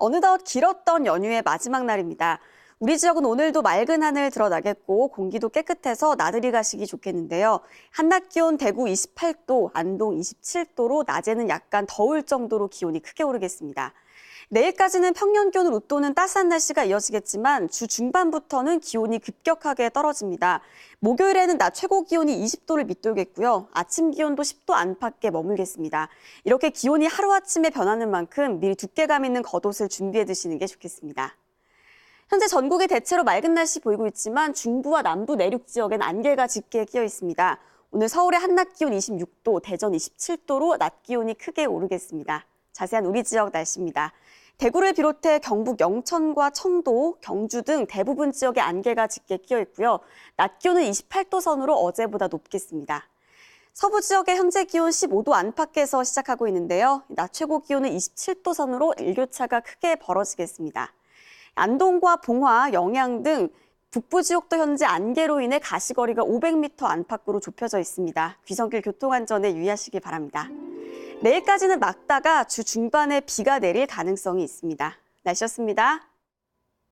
어느덧 길었던 연휴의 마지막 날입니다. 우리 지역은 오늘도 맑은 하늘 드러나겠고 공기도 깨끗해서 나들이 가시기 좋겠는데요. 한낮 기온 대구 28도, 안동 27도로 낮에는 약간 더울 정도로 기온이 크게 오르겠습니다. 내일까지는 평년 기온을 웃도는 따스한 날씨가 이어지겠지만 주 중반부터는 기온이 급격하게 떨어집니다. 목요일에는 낮 최고 기온이 20도를 밑돌겠고요. 아침 기온도 10도 안팎에 머물겠습니다. 이렇게 기온이 하루아침에 변하는 만큼 미리 두께감 있는 겉옷을 준비해 두시는 게 좋겠습니다. 현재 전국에 대체로 맑은 날씨 보이고 있지만 중부와 남부 내륙 지역엔 안개가 짙게 끼어 있습니다. 오늘 서울의 한낮 기온 26도, 대전 27도로 낮 기온이 크게 오르겠습니다. 자세한 우리 지역 날씨입니다. 대구를 비롯해 경북 영천과 청도, 경주 등 대부분 지역에 안개가 짙게 끼어 있고요. 낮 기온은 28도 선으로 어제보다 높겠습니다. 서부 지역의 현재 기온 15도 안팎에서 시작하고 있는데요. 낮 최고 기온은 27도 선으로 일교차가 크게 벌어지겠습니다. 안동과 봉화, 영양 등 북부 지역도 현재 안개로 인해 가시거리가 500m 안팎으로 좁혀져 있습니다. 귀성길 교통안전에 유의하시기 바랍니다. 내일까지는 막다가 주 중반에 비가 내릴 가능성이 있습니다. 날씨였습니다.